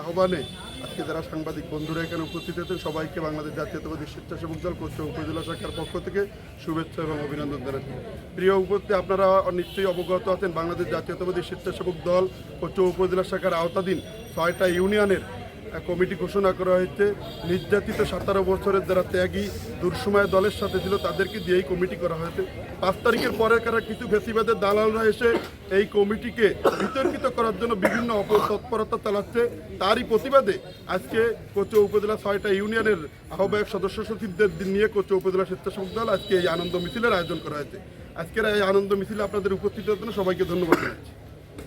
আহ্বানে আজকে যারা সাংবাদিক বন্ধুরা এখানে উপস্থিত হয়েছেন সবাইকে বাংলাদেশ জাতীয়তাবাদী স্বেচ্ছাসেবক দল কোচ উপজেলা শাখার পক্ষ থেকে শুভেচ্ছা এবং অভিনন্দন জানাচ্ছি। প্রিয় উপস্থিতি, আপনারা নিশ্চয়ই অবগত আছেন, বাংলাদেশ জাতীয়তাবাদী স্বেচ্ছাসেবক দল কোচ উপজেলা শাখার আওতাধীন ছয়টা ইউনিয়নের কমিটি ঘোষণা করা হয়েছে, নির্যাতিত সতেরো বছরের যারা ত্যাগী, দুঃসময় দলের সাথে ছিল, তাদেরকে দিয়েই কমিটি করা হয়েছে। পাঁচ তারিখের পরে কারা কিছু বেশিবাদের দালালরা এসে এই কমিটিকে বিতর্কিত করার জন্য বিভিন্ন অপতৎপরতা চালাচ্ছে, তারই প্রতিবাদে আজকে কোচো উপজেলা ছয়টা ইউনিয়নের আহ্বায়ক সদস্য সচিবদের নিয়ে কোচো উপজেলা স্বেচ্ছাসেবক দল আজকে এই আনন্দ মিছিলের আয়োজন করা হয়েছে। আজকের এই আনন্দ মিছিলে আপনাদের উপস্থিত জন্য সবাইকে ধন্যবাদ জানাচ্ছি।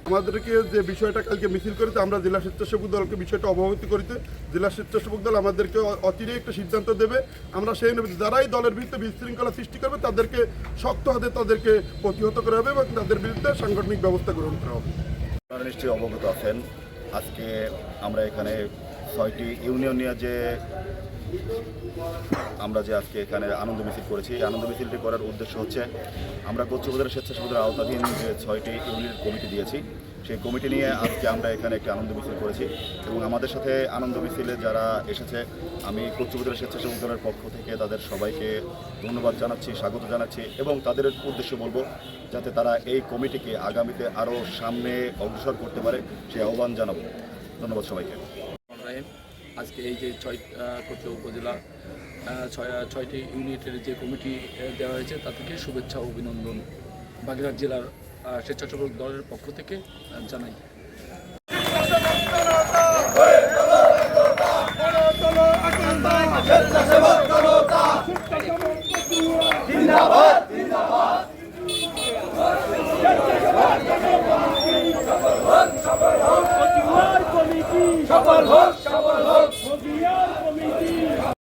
আমাদেরকে যে বিষয়টা কালকে মিছিল করেছে, আমরা জেলা স্বেচ্ছাসেবক দলকে বিষয়টা অবগত করিতে জেলা স্বেচ্ছাসেবক দল আমাদেরকে অ- অচিরেই একটা সিদ্ধান্ত দেবে। আমরা সেই যারাই দলের বিরুদ্ধে বিশৃঙ্খলা সৃষ্টি করবে, তাদেরকে শক্ত হাতে তাদেরকে প্রতিহত করা হবে এবং তাদের বিরুদ্ধে সাংগঠনিক ব্যবস্থা গ্রহণ করা হবে। আপনারা নিশ্চয়ই অবগত আছেন। আজকে আমরা এখানে ছয়টি ইউনিয়ন নিয়ে যে আমরা যে আজকে এখানে আনন্দ মিছিল করেছি, এই আনন্দ মিছিলটি করার উদ্দেশ্য হচ্ছে আমরা কোচ উপজেলা স্বেচ্ছাসেবকের আওতাধীন যে ছয়টি ইউনিট কমিটি দিয়েছি, সেই কমিটি নিয়ে আজকে আমরা এখানে একটি আনন্দ মিছিল করেছি এবং আমাদের সাথে আনন্দ মিছিলে যারা এসেছে, আমি কোচ উপজেলা স্বেচ্ছাসেবক দলের পক্ষ থেকে তাদের সবাইকে ধন্যবাদ জানাচ্ছি, স্বাগত জানাচ্ছি এবং তাদের উদ্দেশ্য বলব যাতে তারা এই কমিটিকে আগামীতে আরও সামনে অগ্রসর করতে পারে সেই আহ্বান জানাব। ধন্যবাদ সবাইকে। আজকে এই যে ছয় কোচো উপজেলা ছয়টি ইউনিটের যে কমিটি দেওয়া হয়েছে তা থেকে শুভেচ্ছা অভিনন্দন বাগেরহাট জেলার স্বেচ্ছাসেবক দলের পক্ষ থেকে জানাই সফল হোক